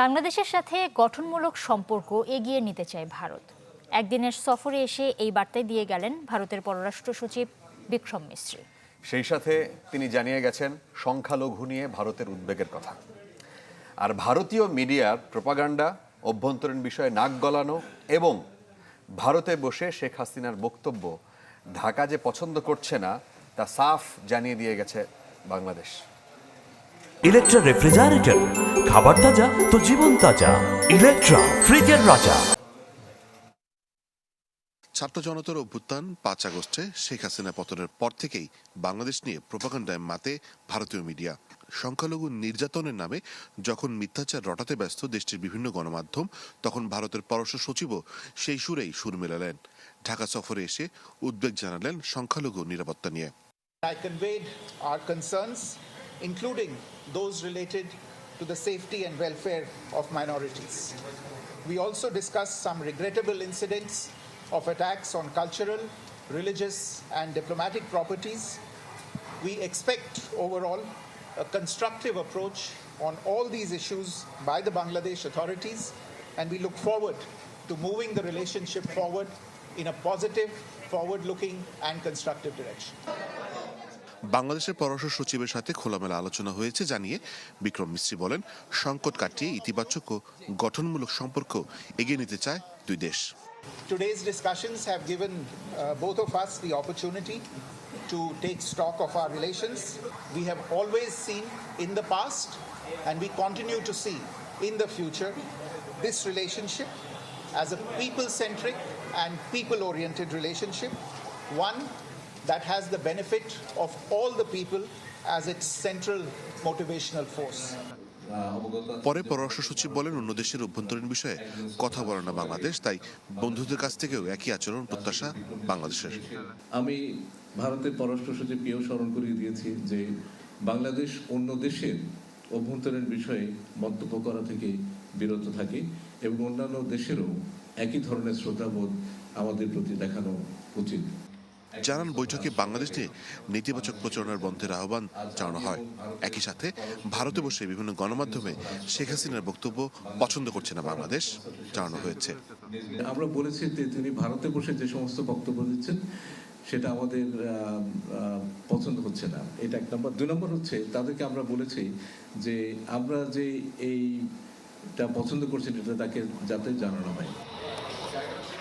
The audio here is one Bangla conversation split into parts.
বাংলাদেশের সাথে গঠনমূলক সম্পর্ক এগিয়ে নিতে চায় ভারত। একদিনের সফরে এসে এই বার্তায় দিয়ে গেলেন ভারতের পররাষ্ট্র সচিব বিক্রম মিশ্রি সেই সাথে তিনি জানিয়ে গেছেন, সংখ্যালঘু নিয়ে ভারতের উদ্বেগের কথা। আর ভারতীয় মিডিয়ার প্রপাগান্ডা, অভ্যন্তরীণ বিষয়ে নাক গলানো এবং ভারতে বসে শেখ হাসিনার বক্তব্য ঢাকা যে পছন্দ করছে না, তা সাফ জানিয়ে দিয়ে গেছে বাংলাদেশ। ইলেকট্রা রেফ্রিজারেটর খাবার তাজা তো জীবন তাজা ইলেকট্রা ফ্রিজের রাজা ছাত্র জনতার অভ্যুত্থান পাঁচ আগস্টে শেখ হাসিনা পতনের পর থেকেই বাংলাদেশ নিয়ে প্রোপাগান্ডায় মাতে ভারতীয় মিডিয়া। সংখ্যালঘু নির্যাতনের নামে যখন মিথ্যাচার রটাতে ব্যস্ত দেশটির বিভিন্ন গণমাধ্যম তখন ভারতের পররাষ্ট্র সচিবও সেই সুরেই সুর মেলালেন। ঢাকা সফরে এসে উদ্বেগ জানালেন সংখ্যালঘু নিরাপত্তা নিয়ে। I conveyed our concerns, including those related to the safety and welfare of minorities. We also discussed some regrettable incidents of attacks on cultural, religious, and diplomatic properties. We expect overall a constructive approach on all these issues by the Bangladesh authorities, and we look forward to moving the relationship forward in a positive, forward looking, and constructive direction. বাংলাদেশের পররাষ্ট্র সচিবের সাথে খোলামেলা আলোচনা হয়েছে জানিয়ে বিক্রম মিস্ত্রি বলেন সংকট কাটিয়ে ইতিবাচক ও গঠনমূলক সম্পর্ক এগিয়ে নিতে চায় দুই দেশ Today's discussions have given uh, both of us the opportunity to take stock of our relations. We have always seen in the past, and we continue to see in the future, this relationship as a people centric and people oriented relationship, one that has the benefit of all the people as its central motivational force. পরে পররাষ্ট্র সচিব বলেন অন্য দেশের অভ্যন্তরীণ বিষয়ে কথা বলে না বাংলাদেশ তাই বন্ধুদের কাছ থেকেও একই আচরণ প্রত্যাশা বাংলাদেশের আমি ভারতের পররাষ্ট্র সচিবকেও স্মরণ করিয়ে দিয়েছি যে বাংলাদেশ অন্য দেশের অভ্যন্তরীণ বিষয়ে মন্তব্য করা থেকে বিরত থাকে এবং অন্যান্য দেশেরও একই ধরনের শ্রদ্ধাবোধ আমাদের প্রতি দেখানো উচিত জানান বৈঠকে বাংলাদেশ নেতিবাচক প্রচারণার বন্ধের আহ্বান জানানো হয়। একই সাথে ভারতে বসে বিভিন্ন গণমাধ্যমে শেখ হাসিনার বক্তব্য পছন্দ করছে না বাংলাদেশ, জানানো হয়েছে। আমরা বলেছি যে তিনি ভারতে বসে যে সমস্ত বক্তব্য দিচ্ছেন, সেটা আমাদের পছন্দ হচ্ছে না। এটা এক নম্বর। দুই নম্বর হচ্ছে, তাদেরকে আমরা বলেছি যে আমরা যে এইটা পছন্দ করছি এটা তাকে যাতে জানানো হয়।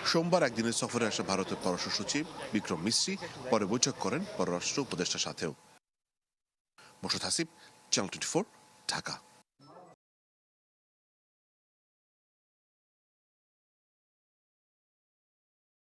সোমবার একদিনের সফরে আসা ভারতের পররাষ্ট্র সচিব বিক্রম মিশ্রি পরে বৈঠক করেন পররাষ্ট্র উপদেষ্টার সাথেও। Moshad Hasib channel twenty Dhaka.